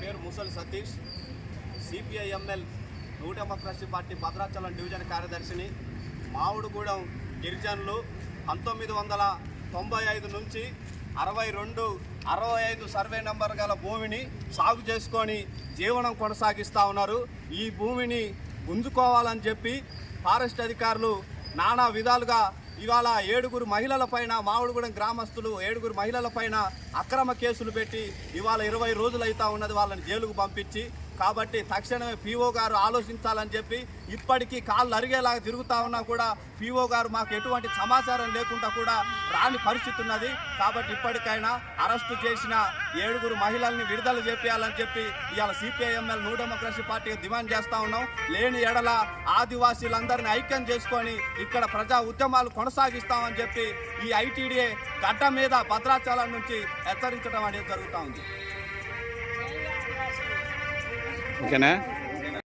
పేరు Musali Satish. CPIML new democracy party Bhadrachalam division కార్యదర్శిని. Mavudugudem గిరిజనులు పంతొమ్మిది వందల తొంభై ఐదు నుంచి అరవై రెండు అరవై ఐదు సర్వే నెంబర్ గల భూమిని సాగు చేసుకొని జీవనం కొనసాగిస్తూ ఉన్నారు. ఈ భూమిని గుంజుకోవాలని చెప్పి ఫారెస్ట్ అధికారులు నానా విధాలుగా ఇవాళ ఏడుగురు మహిళల పైన మామిడిగూడెం గ్రామస్తులు ఏడుగురు మహిళల పైన అక్రమ కేసులు పెట్టి ఇవాళ ఇరవై రోజులు అవుతా ఉన్నది వాళ్ళని జైలుకు పంపించి కాబట్టి తక్షణమే పీఓ గారు ఆలోచించాలని చెప్పి ఇప్పటికీ కాళ్ళు అరిగేలాగా తిరుగుతా ఉన్నా కూడా పీఓ గారు మాకు ఎటువంటి సమాచారం లేకుండా కూడా రాని పరిస్థితి ఉన్నది. కాబట్టి ఇప్పటికైనా అరెస్టు చేసిన ఏడుగురు మహిళల్ని విడుదల చేపించాలని చెప్పి ఇవాళ సిపిఐఎంఎల్ న్యూ డెమోక్రసీ పార్టీకి డిమాండ్ చేస్తూ ఉన్నాం. లేని ఎడల ఆదివాసీలందరినీ ఐక్యం చేసుకొని ఇక్కడ ప్రజా ఉద్యమాలు కొనసాగిస్తామని చెప్పి ఈ ఐటీడీఏ గడ్డ మీద భద్రాచలం నుంచి హెచ్చరించడం అనేది జరుగుతూ ఉంది. ఓకేనా?